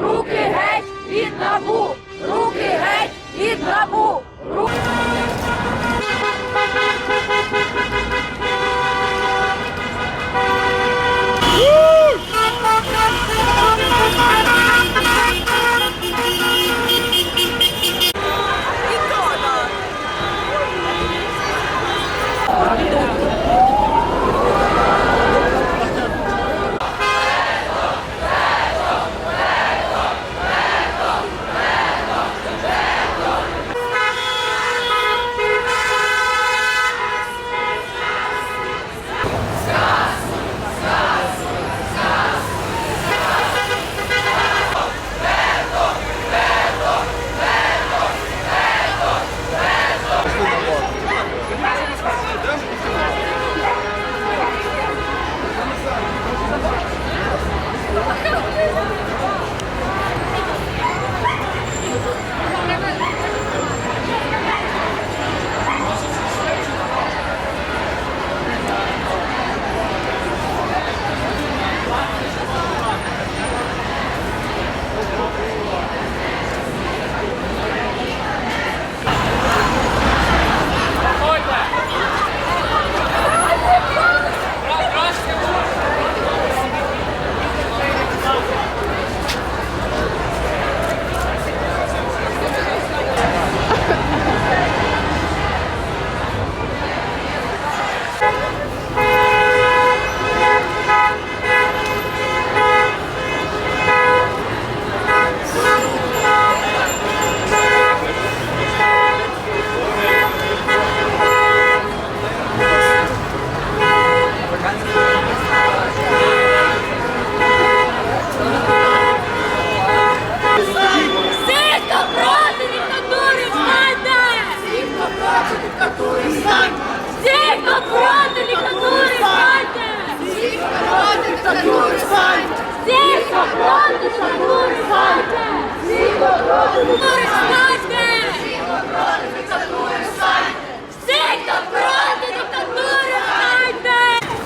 Руки геть від набу! Руки геть від набу! Проти диктатури, встаньте! Всі, хто проти диктатури, встаньте! Всі, хто проти диктатури, встаньте! Всі, хто проти диктатури, встаньте! Всі, хто проти диктатури, встаньте! Всі, хто проти диктатури, встаньте!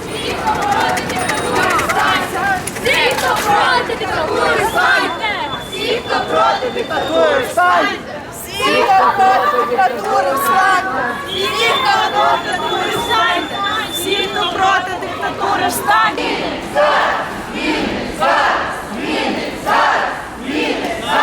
Всі, хто проти диктатури, встаньте! Всі, хто проти диктатури, встаньте! Всі, хто проти диктатури, встаньте! Всі, хто проти диктатури, встаньте! Вінниця! Вінниця! Вінниця! Вінниця!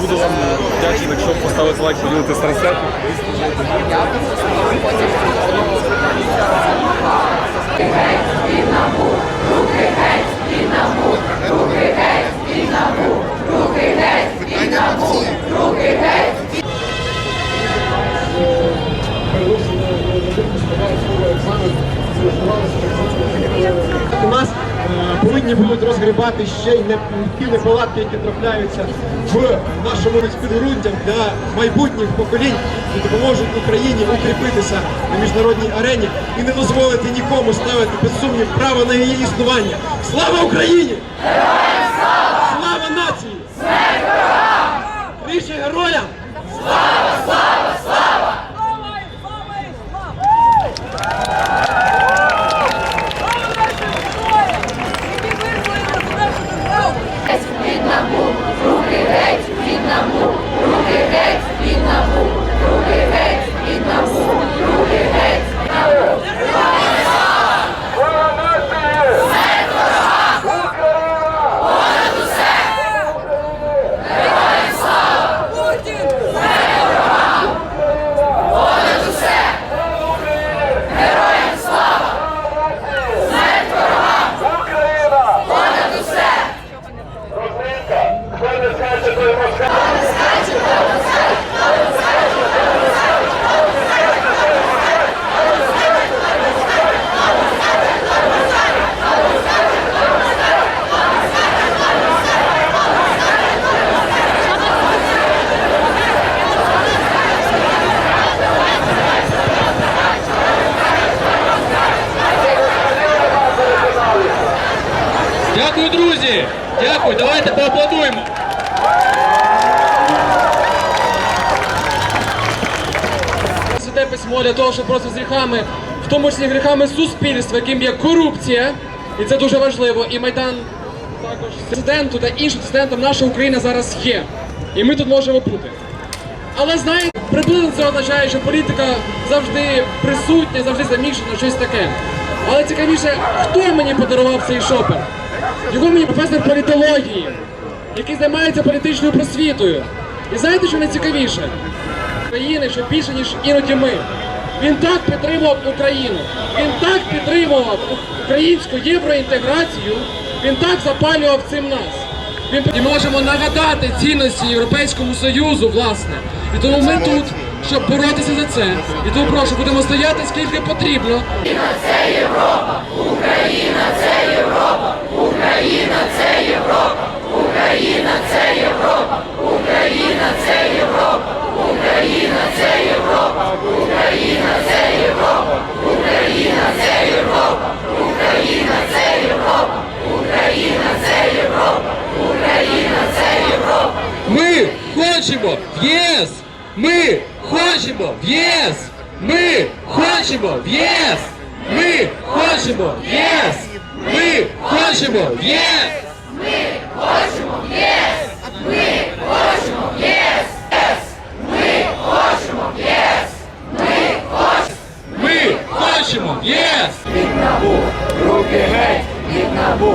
Буду вам вдячний, якщо поставити лайк, поділитися трансляцією. Я У нас повинні будуть розгрібати ще й не ті неполадки, які трапляються в нашому підґрунтям для майбутніх поколінь і допоможуть Україні укріпитися на міжнародній арені і не дозволити нікому ставити під сумнів право на її існування. Слава Україні! Слава нації! Більше героям! Дякую, друзі! Дякую, давайте поаплодуємо. Святе письмо для того, щоб просто з гріхами, в тому числі гріхами суспільства, яким є корупція, і це дуже важливо. І Майдан також президенту та іншим президентам наша Україна зараз є. І ми тут можемо бути. Але знаєте, приблизно це означає, що політика завжди присутня, завжди замішана, щось таке. Але цікавіше, хто мені подарував цей шопер? Його мені професор політології, який займається політичною просвітою. І знаєте, що найцікавіше? країни, що більше, ніж іноді ми. Він так підтримував Україну, він так підтримував українську євроінтеграцію, він так запалював цим нас. Він і можемо нагадати цінності Європейському Союзу, власне. І тому ми тут, щоб боротися за це. І тому прошу, будемо стояти скільки потрібно. Ми набу,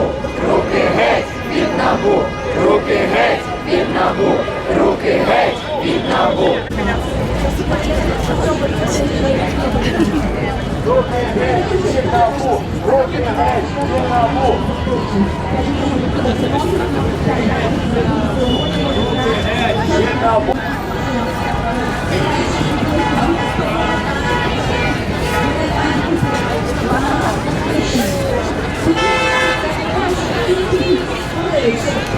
руки геть, від набу, руки геть, від набу, руки геть, від набу. Руки геть, від набу, руки геть, Thank you. 没事。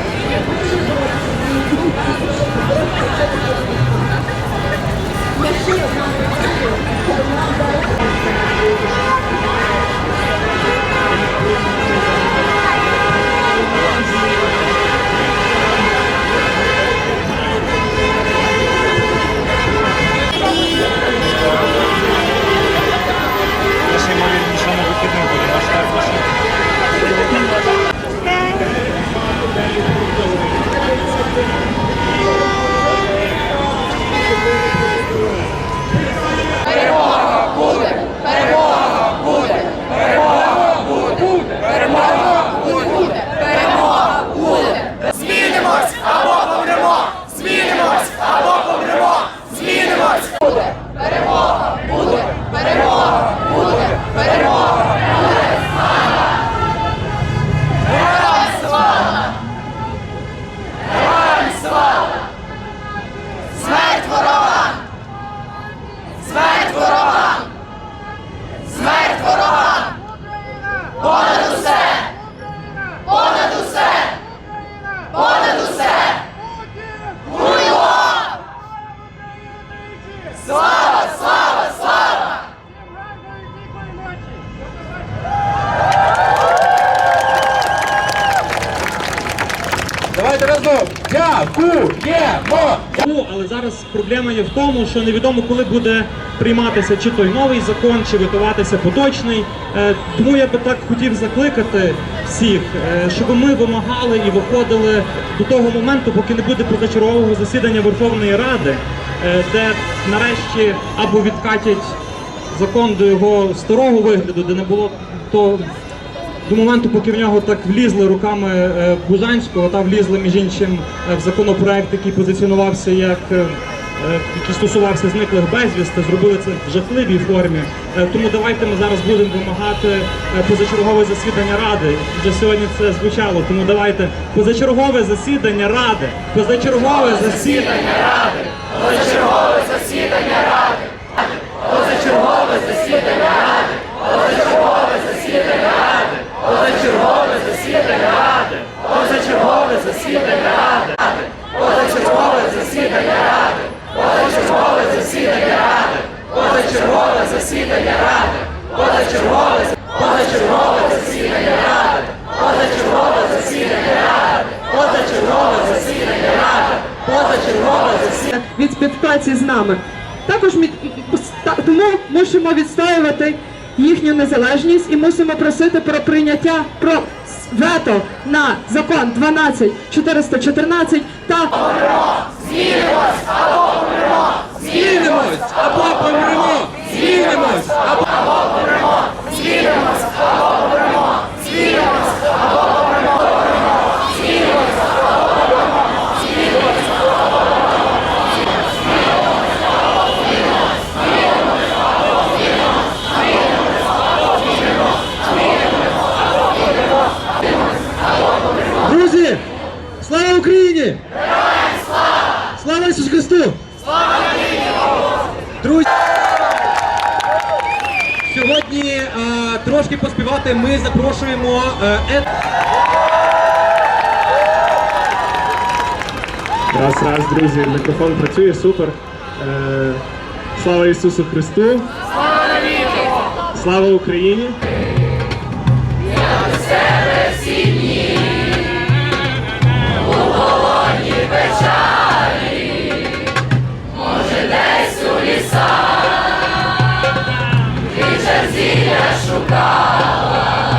Що невідомо, коли буде прийматися чи той новий закон, чи витуватися поточний. Е, Тому я би так хотів закликати всіх, е, щоб ми вимагали і виходили до того моменту, поки не буде позачергового засідання Верховної Ради, е, де нарешті або відкатять закон до його старого вигляду, де не було то до моменту, поки в нього так влізли руками Бужанського, та влізли між іншим в законопроект, який позиціонувався як який стосувався зниклих безвісти, зробили це в жахливій формі. Е, Тому давайте ми зараз будемо вимагати е, позачергове засідання ради. Вже сьогодні це звучало. Тому давайте позачергове засідання ради. Позачергове засідання ради. Позачергове засідання ради. 414 та Мікрофон працює, супер. Е, Слава Ісусу Христу! Слава віку! Слава Україні! Я до себе сім'ї, у полоні печалі, може, десь у лісах, ти шукала.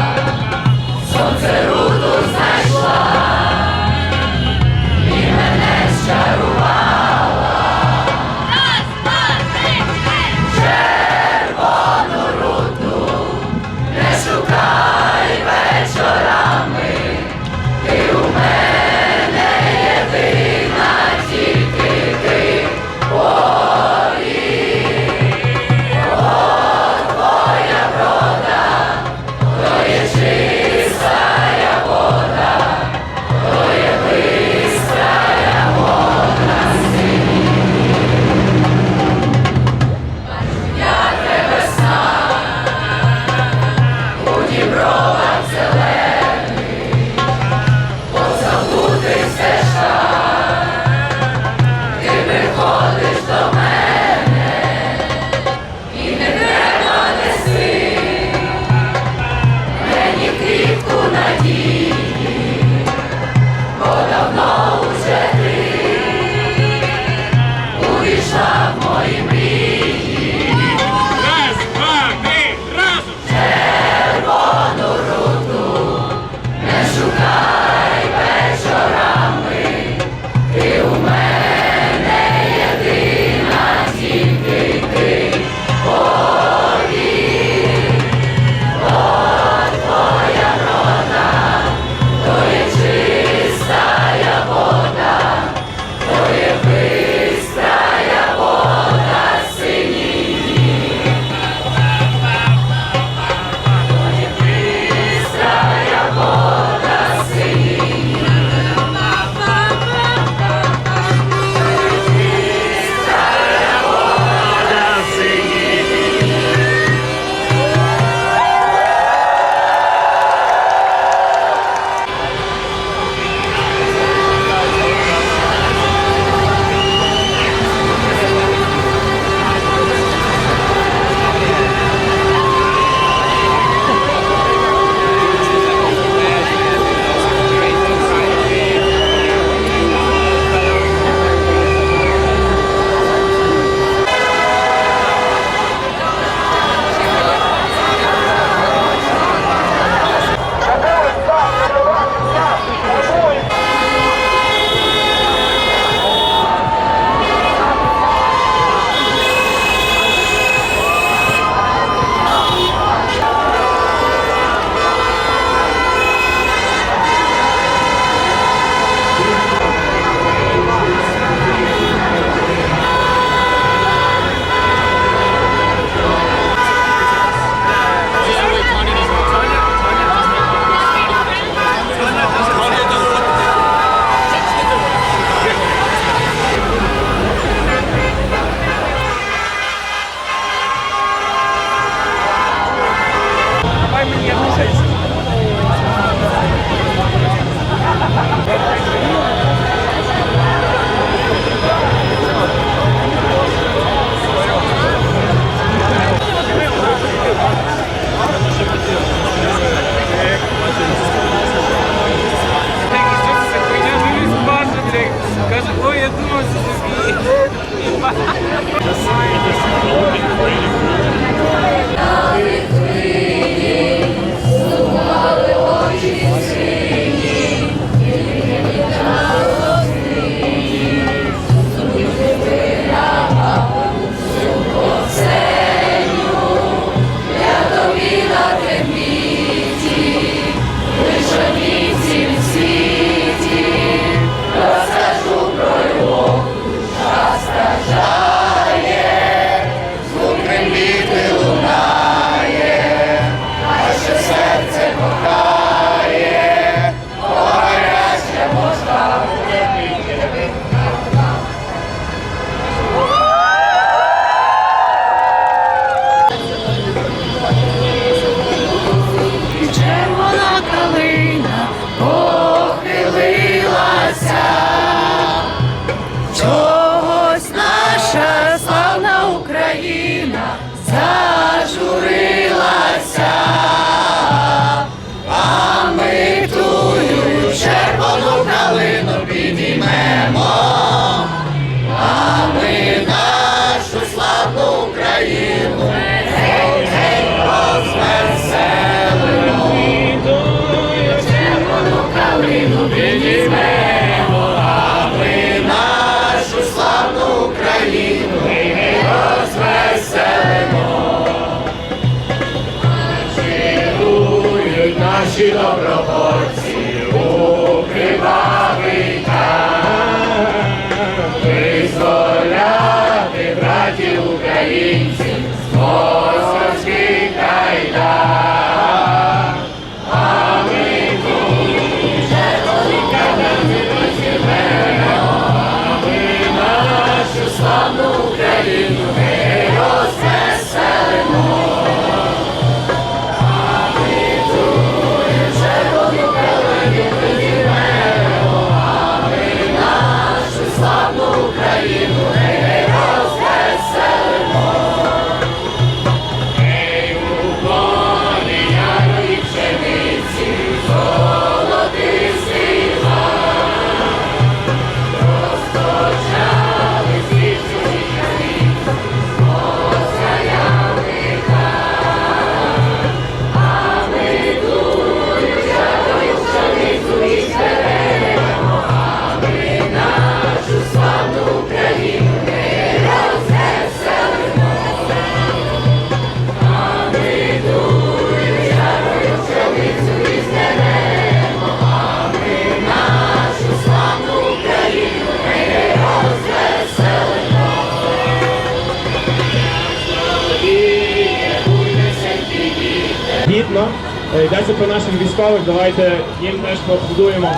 Йдеться про наших військових, давайте їм теж поаплодуємо.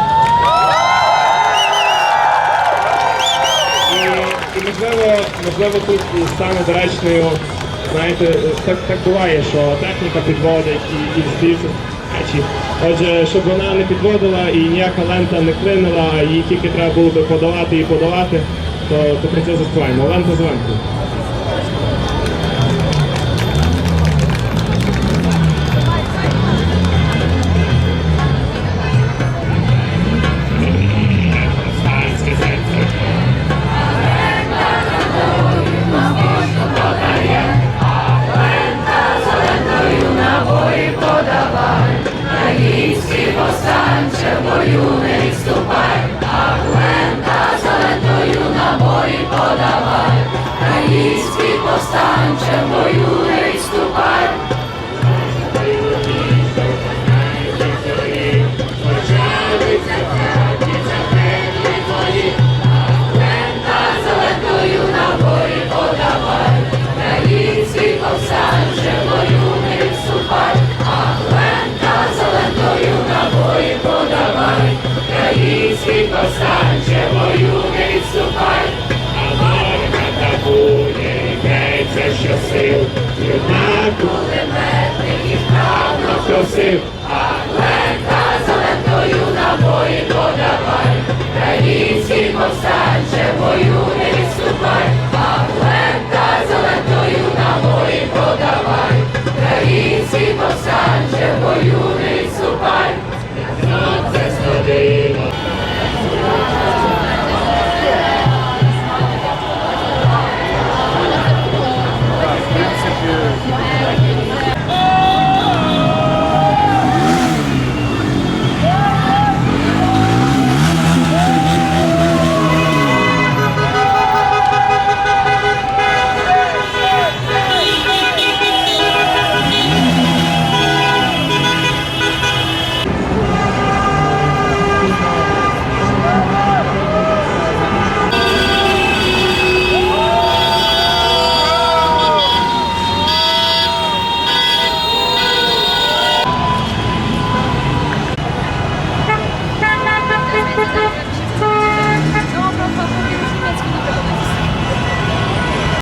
І, і можливо, можливо, тут стане доречною, знаєте, так, так буває, що техніка підводить і, і речі. Отже, щоб вона не підводила і ніяка лента не клинила, а її тільки треба було би подавати і подавати, то, то про це заспіваємо. Лента з лентою. усіх. Атланта зеленою набої додавай, Український повстанче, бою не відступай, Атланта зеленою набої подавай! Український повстанче, бою не відступай.